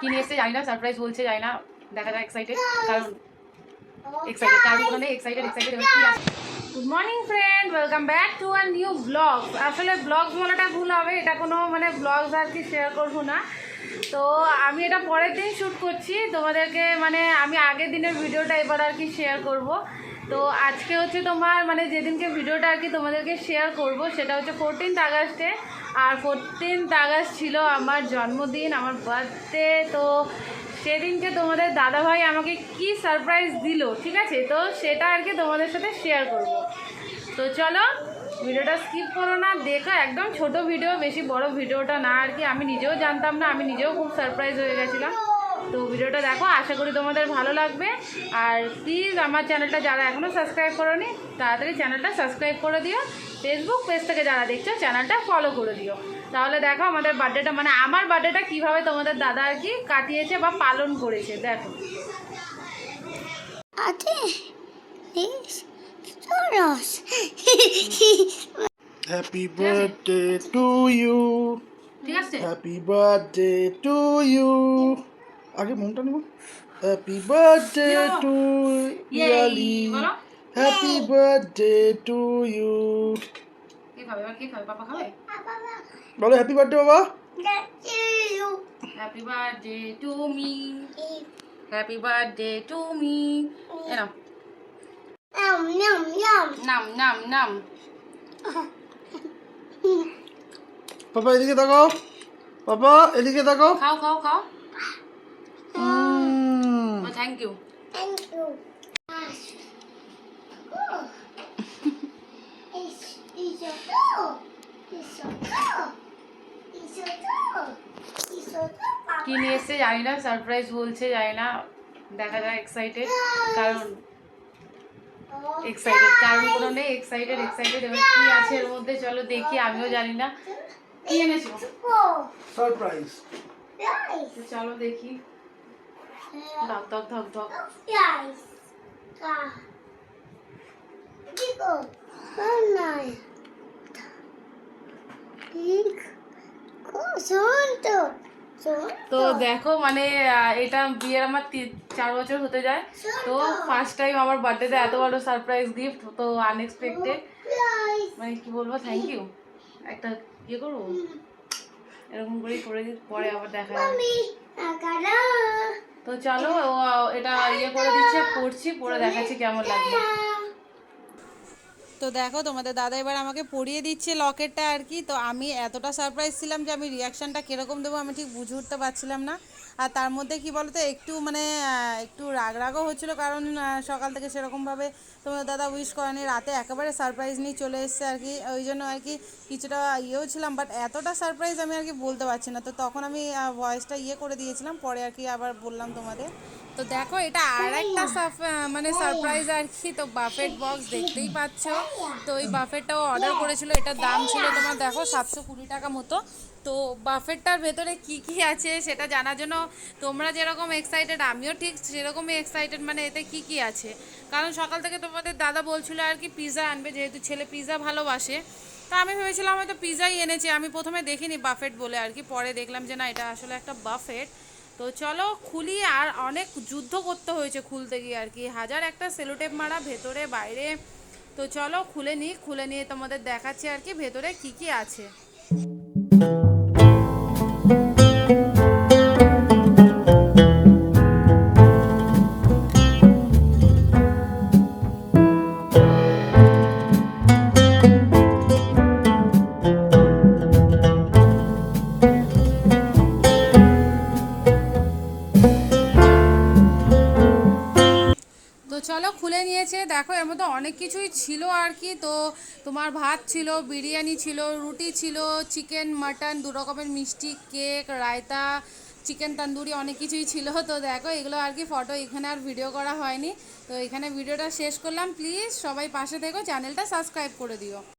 কি নিয়ে এসছে জানি না সারপ্রাইজ বলছে জানি না দেখা যায় এক্সাইটেড কারণ এক্সাইটেড কারণ excited good morning friend welcome back to our new blog আসলে বলাটা ভুল হবে এটা কোনো মানে ব্লগস আর কি শেয়ার করব না। তো আমি এটা পরের দিন শ্যুট করছি। তোমাদেরকে মানে আমি আগের দিনের ভিডিওটা এবার আর কি শেয়ার করব। তো আজকে হচ্ছে তোমার মানে যেদিনকে ভিডিওটা আর কি তোমাদেরকে শেয়ার করব, সেটা হচ্ছে ফোরটিন্থ আগস্টে। আর ফোরটিন্থ আগস্ট ছিল আমার জন্মদিন, আমার বার্থডে তো সেদিনকে তোমাদের দাদাভাই আমাকে কি সারপ্রাইজ দিল, ঠিক আছে? তো সেটা আর কি তোমাদের সাথে শেয়ার করব। তো চলো, ভিডিওটা স্কিপ করো না, দেখো একদম ছোট ভিডিও, বেশি বড় ভিডিওটা না আর কি, আমি নিজেও জানতাম না, আমি নিজেও খুব সারপ্রাইজ হয়ে গেছিলাম। তো ভিডিওটা দেখো আশা করি তোমাদের ভালো লাগবে আর প্লিজ আমার চ্যানেলটা যারা এখনও সাবস্ক্রাইব করোনি তাড়াতাড়ি চ্যানেলটা সাবস্ক্রাইব করে দিও ফেসবুক পেজ থেকে যারা দেখছ চ্যানেলটা ফলো করে দিও তাহলে দেখো আমাদের বার্থডেটা মানে আমার বার্থডেটা কীভাবে তোমাদের দাদা আর কি কাটিয়েছে বা পালন করেছে দেখো. Happy birthday to you. ঠিক আছে Happy birthday to you. আগে মনটা নেব। হ্যাপি বার্থডে টু ইয়ালি হ্যাপি বার্থডে টু ইউ বলো হ্যাপি বার্থডে বাবা। Happy birthday to me happy birthday to me Yum, yum, yum. নাম নাম নাম। পাপা এদিকে তাকাও। পাপা এদিকে তাকাও। খাও খাও খাও। Dog. You a dog. কি নিয়ে এসছে জানি না সারপ্রাইজ বলছে জানি না দেখা যায় এক্সাইটেড কারণ এক্সাইটেড কারণ কোনো নেই এক্সাইটেড এক্সাইটেড এবার কি আছে এর মধ্যে চলো দেখি আমিও জানি না কি এনেছো? Oh, সারপ্রাইজ চলো দেখি। ধক ধক ধক ধক. তো. দেখো মানে এটা বিয়ের আমার চার বছর হতে যায়। তো ফার্স্ট টাইম আমার বার্থডেতে এত বড় সারপ্রাইজ গিফট তো আনএক্সপেক্টেড মানে কি বলব থ্যাংক ইউ একটা ইয়ে করব? এরকম করেই করে পরে আবার দেখা তো চলো এটা ইয়ে করে দিচ্ছে, পড়ছি, পড়ে দেখাচ্ছি কেমন লাগবে তো দেখো, তোমাদের দাদা এবার আমাকে পড়িয়ে দিচ্ছে লকেটটা আর কি। তো আমি এতটা সারপ্রাইজ ছিলাম যে আমি রিয়াকশানটা কীরকম দেবো আমি ঠিক বুঝে উঠতে পারছিলাম না। আর তার মধ্যে কি বলতো, একটু মানে একটু রাগ রাগও হচ্ছিল কারণ সকাল থেকে সেরকমভাবে তোমাদের দাদা উইশ করেনি, রাতে একেবারে সারপ্রাইজ নিয়ে চলে এসছে আর কি। ওই জন্য আর কি কিছুটা ইয়েও ছিলাম বাট এতটা সারপ্রাইজ আমি আর কি বলতে পারছি না। তো তখন আমি ভয়েসটা ইয়ে করে দিয়েছিলাম, পরে আর কি আবার বললাম তোমাদের। তো দেখো, এটা আর একটা মানে সারপ্রাইজ আর কি। তো বাফেট বক্স দেখতেই পাচ্ছ। তো ওই বাফেটটাও অর্ডার করেছিল, এটার দাম ছিল তোমার, দেখো, সাতশো কুড়ি টাকা মতো। তো বাফেটটার ভেতরে কি কি আছে সেটা জানার জন্য তোমরা যেরকম এক্সাইটেড আমিও ঠিক সেরকমই এক্সাইটেড মানে এতে কি কি আছে? কারণ সকাল থেকে তোমাদের দাদা বলছিল আর কি পিৎজা আনবে, যেহেতু ছেলে পিৎজা ভালোবাসে। তা আমি ভেবেছিলাম হয়তো পিৎজাই এনেছে, আমি প্রথমে দেখিনি বাফেট বলে আর কি, পরে দেখলাম যে না, এটা আসলে একটা বাফেট। তো চলো খুলি, আর অনেক যুদ্ধ করতে হয়েছে খুলতে গিয়ে আর কি। হাজার একটা সেলোটেপ মারা ভেতরে, বাইরে। তো চলো খুলে নিই খুলে নিয়ে তোমাদের দেখাচ্ছি আর কি, ভেতরে কি কি আছে। নিয়েছে দেখো, এর মধ্যে অনেক কিছুই ছিল আর কি। তো তোমার ভাত ছিল, বিরিয়ানি ছিল, রুটি ছিল, চিকেন, মাটন, দু রকমের মিষ্টি, কেক, রায়তা, চিকেন তন্দুরি অনেক কিছুই ছিল। তো দেখো, এগুলো আর কি ফটো, এখানে আর ভিডিও করা হয়নি। তো এখানে ভিডিওটা শেষ করলাম। প্লিজ সবাই পাশে থেকো, চ্যানেলটা সাবস্ক্রাইব করে দিও।